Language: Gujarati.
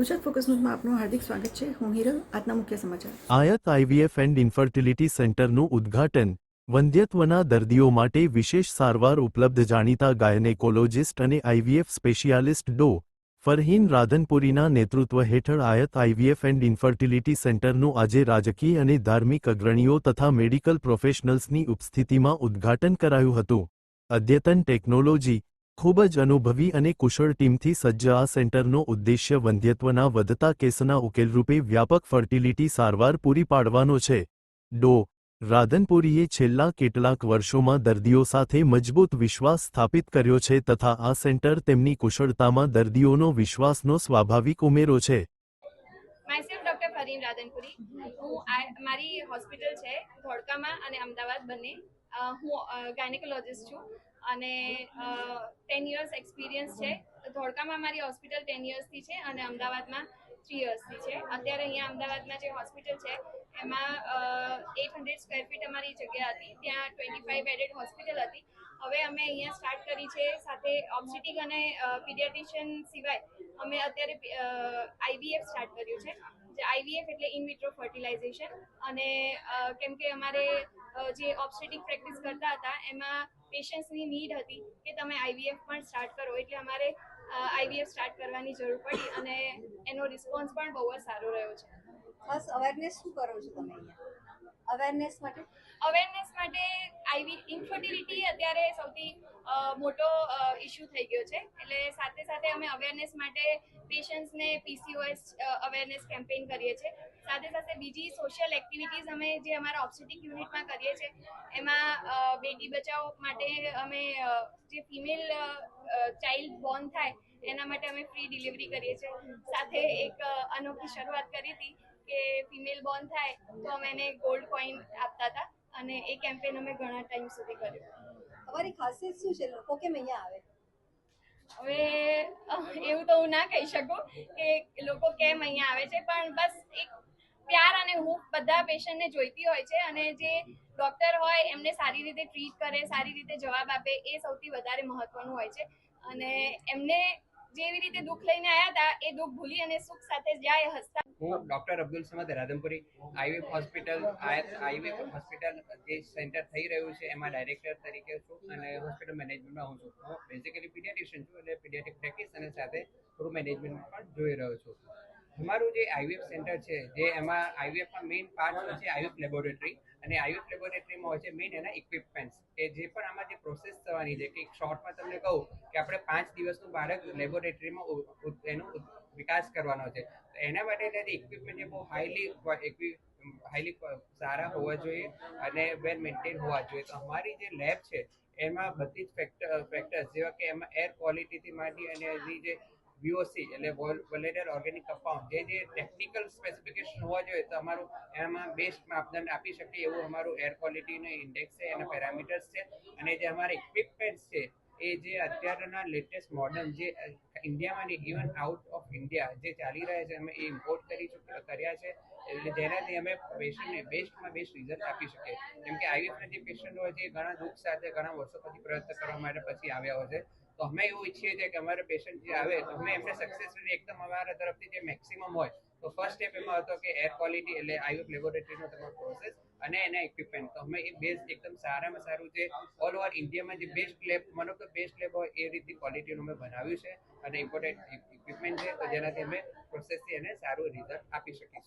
ગુજરાત ફોકસ ન્યૂઝમાં આપનું હાર્દિક સ્વાગત છે. હું હિરલ, આજના મુખ્ય સમાચાર. આયત આઈવીએફ એન્ડ ઇન્ફર્ટિલિટી સેન્ટરનું ઉદ્ઘાટન. વંધ્યત્વના દર્દીઓ માટે વિશેષ સારવાર ઉપલબ્ધ જાણીતા ગાયનેકોલોજિસ્ટ અને આઈવીએફ સ્પેશિયાલિસ્ટ ડો. ફરહીન રાધનપુરીના નેતૃત્વ હેઠળ આયત આઈવીએફ એન્ડ ઇન્ફર્ટિલિટી સેન્ટરનું આજે રાજકીય અને ધાર્મિક અગ્રણીઓ તથા મેડિકલ પ્રોફેશનલ્સની ઉપસ્થિતિમાં ઉદ્ઘાટન કરાયું હતું. અદ્યતન ટેકનોલોજી ખૂબ જ અનુભવી અને કુશળ ટીમથી સજ્જ આ સેન્ટરનો ઉદ્દેશ્ય વંધ્યત્વના વધતા કેસના ઉકેલરૂપે વ્યાપક ફર્ટિલિટી સારવાર પૂરી પાડવાનો છે. ડો. રાધનપુરીએ છેલ્લા કેટલાક વર્ષોમાં દર્દીઓ સાથે મજબૂત વિશ્વાસ સ્થાપિત કર્યો છે તથા આ સેન્ટર તેમની કુશળતામાં દર્દીઓનો વિશ્વાસનો સ્વાભાવિક ઉમેરો છે. મારી હોસ્પિટલ છે, ધોળકામાં અને અમદાવાદ બંને. હું ગાયનેકોલોજિસ્ટ છું અને ટેન યર્સ એક્સપિરિયન્સ છે. ધોળકામાં મારી હોસ્પિટલ ટેન યર્સથી છે અને અમદાવાદમાં થ્રી યર્સથી છે. અત્યારે અહીંયા અમદાવાદમાં જે હોસ્પિટલ છે, એમાં એટ હંડ્રેડ સ્ક્વેર ફીટ અમારી જગ્યા હતી. ત્યાં ટ્વેન્ટી ફાઈવ બેડેડ હોસ્પિટલ હતી. હવે અમે અહીંયા સ્ટાર્ટ કરી છે સાથે ઓબ્સ્ટિક અને પીડિયાટ્રિશિયન સિવાય અમે અત્યારે આઈવીએફ સ્ટાર્ટ કર્યું છે. જે આઈવીએફ એટલે ઇન વિટ્રો ફર્ટિલાઇઝેશન અને કેમ કે અમારે જે ઓબ્સ્ટેટિક પ્રેક્ટિસ કરતા હતા એમાં પેશન્ટ્સની નીડ હતી કે તમે આઈવીએફ પણ સ્ટાર્ટ કરો. એટલે અમારે આઈવીએફ સ્ટાર્ટ કરવાની જરૂર પડી અને એનો રિસ્પોન્સ પણ બહુ જ સારો રહ્યો છે. ખાસ અવેરનેસ શું કરો છો તમે અહીંયા? અવેરનેસ માટે? અવેરનેસ માટે આઈવી ઇન્ફર્ટિલિટી અત્યારે સૌથી મોટો ઇશ્યુ થઈ ગયો છે. એટલે સાથે સાથે અમે અવેરનેસ માટે પેશન્ટ્સને પીસીઓએસ અવેરનેસ કેમ્પેઇન કરીએ છીએ. સાથે સાથે બીજી સોશિયલ એક્ટિવિટીઝ અમે જે અમારા ઓબ્સ્ટેટિક યુનિટમાં કરીએ છીએ, એમાં બેટી બચાવ માટે અમે જે ફિમેલ ચાઇલ્ડ બોર્ન થાય, એના માટે અમે ફ્રી ડિલિવરી કરીએ છીએ. સાથે એક અનોખી શરૂઆત કરી હતી. કે ફિમેલ બોર્ન થાય તો અમે એને ગોલ્ડ કોઈન આપતા હતા અને એ કેમ્પેન અમે ઘણા ટાઈમ સુધી કર્યું. તમારી ખાસિયત શું છે? લોકો કેમ અહીંયા આવે? હવે એવું તો હું ના કહી શકું કે લોકો કેમ અહીંયા આવે છે પણ બસ એક પ્યાર અને હું બધા પેશન્ટને જોઈતી હોય છે અને જે ડૉક્ટર હોય એમને સારી રીતે ટ્રીટ કરે સારી રીતે જવાબ આપે એ સૌથી વધારે મહત્વનું હોય છે. અને એમને જેવી રીતે દુઃખ લઈને આવ્યા હતા, એ દુઃખ ભૂલી અને સુખ સાથે જાય હસતા. હું doctor Abdul Samad Radhanpuri, Ivy hospital Ivy hospital જે સેન્ટર થઈ રહ્યું છે, એમાં ડાયરેક્ટર તરીકે છું અને હોસ્પિટલ મેનેજમેન્ટમાં હું છું. હું બેઝિકલી પીડિયાટ્રિશિયન છું એટલે પીડિયાટ્રિક પ્રેક્ટિસ અને સાથે થોડું મેનેજમેન્ટ પણ જોઈ રહ્યો છું. અમારું જે આઈવીએફ સેન્ટર છે, જે એમાં આઈવીએફમાં મેઇન પાર્ટ હોય છે આઈવીએફ લેબોરેટરી અને આઈવીએફ લેબોરેટરીમાં હોય છે મેઇન એના ઇક્વિપમેન્ટ્સ કે જે પણ આમાં જે પ્રોસેસ થવાની છે, કે શોર્ટમાં તમને કહું કે આપણે પાંચ દિવસનું બાળક લેબોરેટરીમાં એનો વિકાસ કરવાનો છે. તો એના માટે જે ઇક્વિપમેન્ટ છે બહુ હાઈલી હાઈલી સારા હોવા જોઈએ અને વેલ મેન્ટેન હોવા જોઈએ. તો અમારી જે લેબ છે, એમાં બધી જ ફેક્ટર ફેક્ટર્સ જેવા કે એમાં એર ક્વોલિટીથી માંડી અને એની જે VOC એટલે વોલેટર ઓર્ગેનિક કમ્પાઉન્ડ જે જે ટેકનિકલ સ્પેસિફિકેશન હોવા જોઈએ તો અમારું એમાં બેસ્ટ માપદંડ આપી શકીએ એવું અમારું એર ક્વોલિટીનો ઇન્ડેક્સ છે, એના પેરામીટર્સ છે, અને જે અમારા ઇક્વિપમેન્ટ્સ છે, એ જે અત્યારના લેટેસ્ટ મોડર્ન જે ઇન્ડિયામાં ઇવન આઉટ ઓફ ઇન્ડિયા જે ચાલી રહ્યા છે, અમે એ ઇમ્પોર્ટ કરી કર્યા છે, એટલે જેનાથી અમે પેશન્ટને બેસ્ટમાં બેસ્ટ રિઝલ્ટ આપી શકીએ. કેમ કે આઈવીએફના જે પેશન્ટ હોય છે, એ ઘણા દુઃખ સાથે, ઘણા વર્ષો પછી પ્રયત્ન કરવા માટે પછી આવ્યા હોય છે. તો અમે એવું ઈચ્છીએ છીએ કે અમારા પેશન્ટ જે આવે, તો અમે એમને સક્સેસફુલી એકદમ અમારા તરફથી જે મેક્સિમમ હોય, તો ફર્સ્ટ સ્ટેપ એમાં હતો કે એર ક્વોલિટી એટલે આઈવીએફ લેબોરેટરીનો તમારો પ્રોસેસ અને એના ઇક્વિપમેન્ટ તો અમે એ બેસ્ટ એકદમ સારામાં સારું છે. ઓલ ઓવર ઇન્ડિયામાં જે બેસ્ટ લેબ મનો કે બેસ્ટ લેબ હોય એ રીતની ક્વોલિટીનું અમે બનાવ્યું છે અને ઇમ્પોર્ટન્ટ ઇક્વિપમેન્ટ છે, તો જેનાથી અમે પ્રોસેસથી એને સારું રિઝલ્ટ આપી સુધી